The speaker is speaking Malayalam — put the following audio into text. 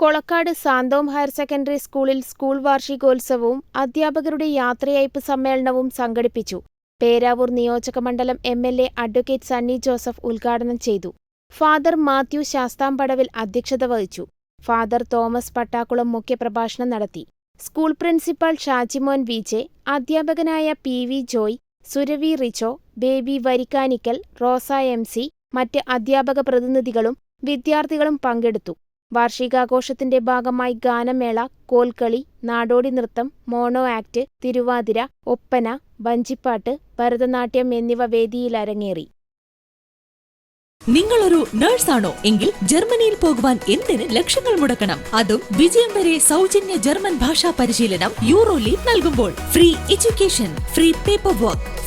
കൊളക്കാട് സാന്തോം ഹയർ സെക്കൻഡറി സ്കൂളിൽ സ്കൂൾ വാർഷികോത്സവവും അധ്യാപകരുടെ യാത്രയയപ്പ് സമ്മേളനവും സംഘടിപ്പിച്ചു. പേരാവൂർ നിയോജകമണ്ഡലം M. L. A advocate Sunny Joseph ഉദ്ഘാടനം ചെയ്തു. ഫാദർ മാത്യു ശാസ്താംപടവിൽ അധ്യക്ഷത വഹിച്ചു. ഫാദർ തോമസ് പട്ടാക്കുളം മുഖ്യപ്രഭാഷണം നടത്തി. School principal Shajimon V. J, അധ്യാപകനായ P. V. Joy, Suravi Richo, Baby Varikkanickal, Rosa M. C, മറ്റ് അധ്യാപക പ്രതിനിധികളും വിദ്യാർത്ഥികളും പങ്കെടുത്തു. വാർഷികാഘോഷത്തിന്റെ ഭാഗമായി ഗാനമേള, കോൽക്കളി, നാടോടി നൃത്തം, മോണോ ആക്ട്, തിരുവാതിര, ഒപ്പന, വഞ്ചിപ്പാട്ട്, ഭരതനാട്യം എന്നിവ വേദിയിൽ അരങ്ങേറി. നിങ്ങളൊരു നേഴ്സാണോ എങ്കിൽ ജർമ്മനിയിൽ പോകുവാൻ എന്തിന് ലക്ഷങ്ങൾ മുടക്കണം? അതും വിജയം വരെ സൗജന്യ ജർമ്മൻ ഭാഷാ പരിശീലനം യൂറോ നൽകുമ്പോൾ. Free education free paper work.